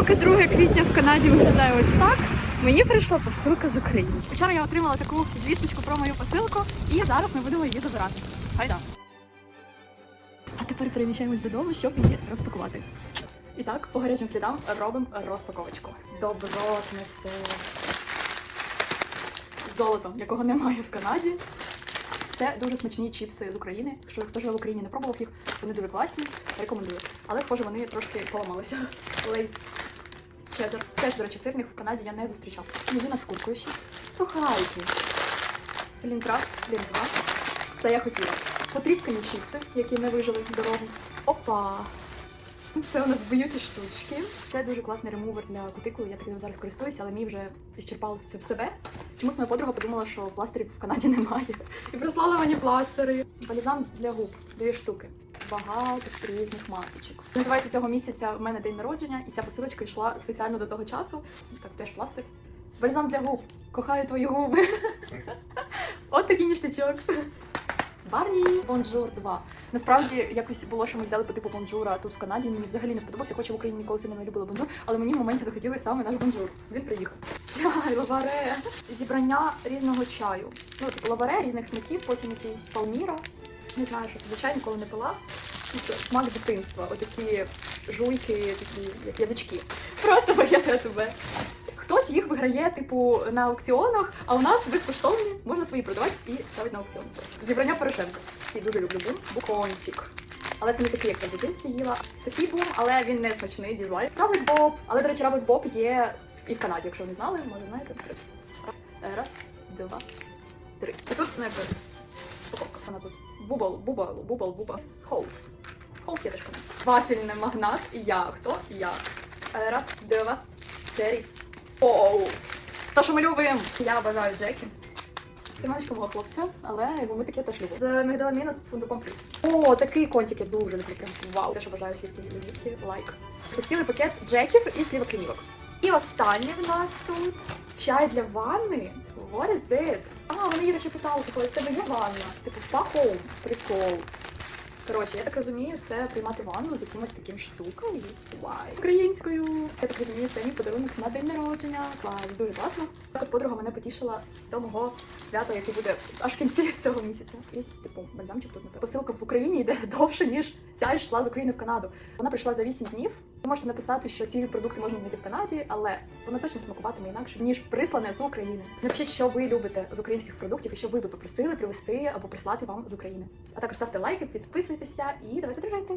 Поки 2 квітня в Канаді виглядає ось так, мені прийшла посилка з України. Вчора я отримала таку звісточку про мою посилку, і зараз ми будемо її забирати. Хайда. А тепер переміщаємось додому, щоб її розпакувати. І так, по гарячим слідам робимо розпаковочку. Добротне все. Золото, якого немає в Канаді. Це дуже смачні чіпси з України. Якщо хто живе в Україні, не пробував їх, вони дуже класні, рекомендую. Але схоже, вони трошки поламалися. Лейс чеддер. Теж, до речі, сирних в Канаді я не зустрічав. Мівіна з куркою ще. Сухайки. Флінкрас, флінтва. Це я хотіла. Потріскані чіпси, які не вижили дорогу. Опа! Це у нас б'юті штучки. Це дуже класний ремувер для кутикули. Я таким зараз користуюся, але мій вже ісчерпав в себе. Чомусь моя подруга подумала, що пластирів в Канаді немає. І прислала мені пластири. Бальзам для губ. Дві штуки. Багато різних масочок. Називається цього місяця в мене день народження, і ця посилочка йшла спеціально до того часу. Так, теж пластик. Бальзам для губ. Кохаю твої губи. От такий ніштячок. Барні Бонжур 2. Насправді якось було, що ми взяли по типу бонжура тут в Канаді. Мені взагалі не сподобався, хоча в Україні ніколи сильно не любила бонжур, але мені в моменті захотіли саме наш бонжур. Він приїхав. Чай, лаваре. Зібрання різного чаю. Ну, типу лаваре різних смаків, потім якийсь палміра. Не знаю, що це за чай, ніколи не пила. Ну, Смак дитинства. Отакі жуйки, такі як язички. Просто пакети тебе. Хтось їх виграє, типу, на аукціонах, а у нас безкоштовні, можна свої продавати і ставити на аукціон. Зібрання Порошенка. І дуже люблю бум. Букончик. Але це не такий, як я в дитинстві їла. Такий бум, але він не смачний, дізлайк. Равлик Боб. Але, до речі, Равлик Боб є і в Канаді, якщо ви не знали, може знаєте. Раз, два, три. І тут не упаковка. Вона тут. Бубл, бубл, бубл, бубл. Холс. Канал. Вафельний магнат. Я. Хто? Я. Е, Раз, два, три. Оу. То, що ми любимо. Я обожаю Джекі. Це манечка мого хлопця, але якби ми таке теж любимо. З мигдала мінус з фундуком плюс. О, такий контик я дуже люблю. Вау. Теж обожаю слівки лівки. Лайк. Це цілий пакет джеків і слівок клінівок. І останнє в нас тут чай для ванни. What is it? А, вони Іра ще питали, типу, в тебе є ванна? Типу, spa home. Прикол. Коротше, я так розумію, це приймати ванну з якимось таким штукою. Вай! Українською. Я так розумію, це мій подарунок на день народження. Клас, дуже класно. Так подруга мене потішила до мого свята, яке буде аж кінці цього місяця. Якийсь, типу, бальзамчик тут напевно. Посилка в Україні йде довше, ніж ця йшла з України в Канаду. Вона прийшла за 8 днів. Ви можете написати, що ці продукти можна знайти в Канаді, але воно точно смакуватиме інакше, ніж прислане з України. Напишіть, що ви любите з українських продуктів і що ви би попросили привезти або прислати вам з України. А також ставте лайки, підписуйтеся і давайте дружити.